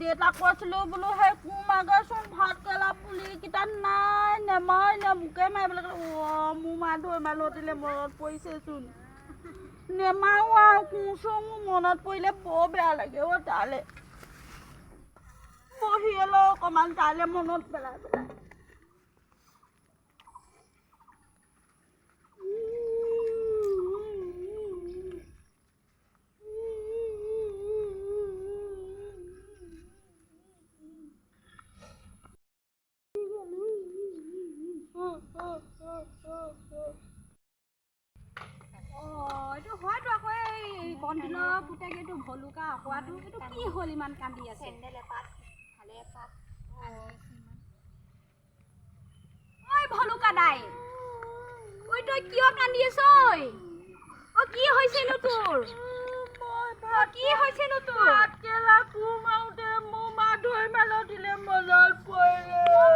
দেউতাক কৈছিলোঁ বোলো সেই কোৰ মাগেচোন ভাত কেলা পুলিকেইটা নাই, নেমাই মোকে মাৰিবলৈ ক'লে মোৰ মা ধৰি মালতিলে মনত পৰিছেচোন নেমাৰো আৰু কোৰ চোৰ মোৰ মনত পৰিলে বৰ বেয়া লাগে অ' তালৈ। বহি লওঁ অকণমান তালৈ মনত পেলাই পেলাই অঁ এইটো হয়তো আকৌ এই কণদিলৰ পুতেক এইটো ভলুকা এইটো কি হ'ল ইমান কান্দি আছে? ঐ ভলুকা দাই! ঐ তই কিয় কান্দি আছ ঐ অ কি হৈছেনো তোৰ? অ কি হৈছেনো তোৰ? ভাতকেলা কোৰ মাৰোঁতে মোৰ মা ধৰি মালতিলে মনত পৰিলে। মোৰ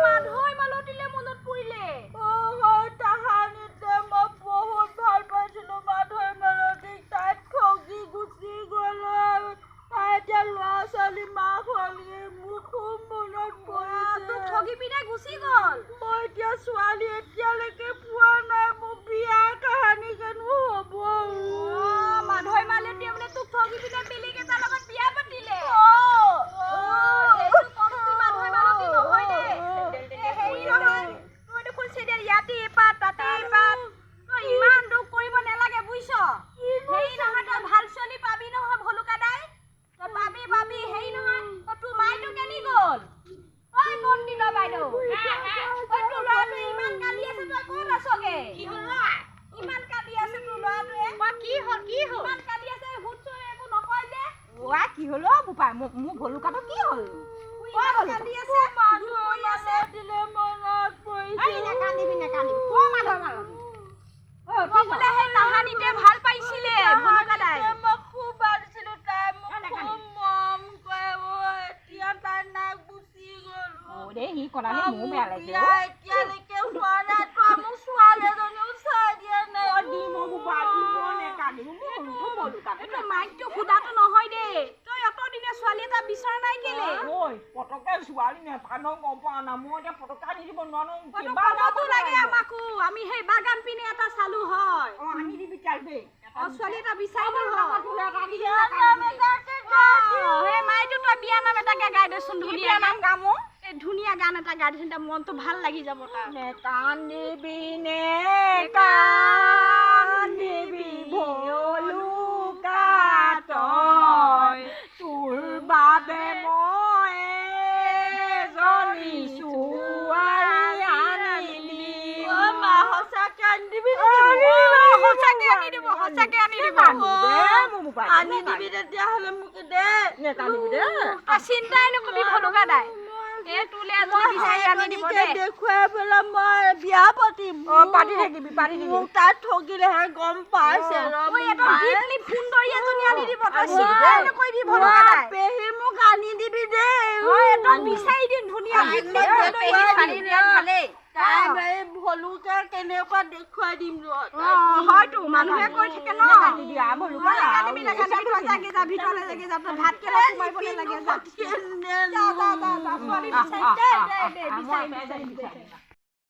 গুচি গ'ল। এতিয়া ছোৱালী এতিয়ালৈকে পোৱা নাই মোৰ কণদিলৰ বাইদেউ। ঐ, তোৰ ল'ৰাটোৱে ইমান কান্দি আছে, তই ক'ত আছগে? ইমান কান্দি আছে তোৰ ল'ৰাটোৱে। ইমান কান্দি আছে, সুধছোন একো নকয় যে। ওৱা কি হ'ল অ' বোপা মোৰ মোৰ ভলুকাটো কি হ'ল ইমান কান্দি আছে, দুখ কৰি আছে। মালতীলে মনত পৰিছে এই নেকান্দিবি নেকান্দিবি ক মাধৰ মালতী অ' মই বোলে সেই তাহানিতে ভালো পাইছিলে ভলুকা দাই মই খুব বাঢ়িছিলোঁ তাই মোক নাই, নাই, খুব মৰম কৰে অ' এতিয়া তাই নাই গুচি গ'ল অ' দেই সি ক'লালে মোৰ বেয়া লাগে বিয়া অ' এতিয়ালৈকে হোৱা নাই তই মোক ছোৱালী এজনীও চাই দিয়া নাই অ' দিম অ' বোপা দিম অ' নেকান্দিব মোৰ সৰুটো ভলুকাটো এইটো মাইকটো সোধাটো নহয় দেই তই অত দিনে ছোৱালী এটা বিচৰা নাই কেলে ঐ পটককে ছোৱালী নেথানো গম পোৱা না মই এতিয়া পটককে আনি দিব নোৱাৰো কিবা খবৰটো লাগে আমাকো আমি সেই বাগান পিনে এটা চালো হয় অ' আনি দিবি চাল দেই অ ছোৱালী এটা হয় এটাকে গাই সেই মাইটো তই বিয়া নাম এটাকে গাই দেচোন ধুনীয়া নাম এই ধুনীয়া গান এটা গাই দেচোন তাৰ মনটো ভালো লাগি যাব তাৰ নেকান্দিবি নেকান্দিবি ভলুকা তই তোৰ বাবে মই আনিলি। মা সঁচাকে আনি দিবি? সঁচাকে আনি দিব সঁচাকে আনি দিব আনি দিবি তেতিয়াহ'লে মোক দে। নেকান্দিবি দে। তই চিন্তাই নকৰিবি ভলুকা দাই। দেখুৱাই পেলাই মই বিয়া পাতিম। পাতি থাকিবি পাতি দিবি মোক তাত ঠগিলেহে গম পাইছে ৰ ঐ মোক এটা মায়ে। ডিপলি সুন্দৰী এজনী আনি দিব পেহী মোক আনি দিবি দেই। বিচাৰি দিম ধুনীয়া ভলুকা কেনেকুৱা দেখুৱাই দিম হয়তো মানুহে কৈ থাকে ন ভাত কেলা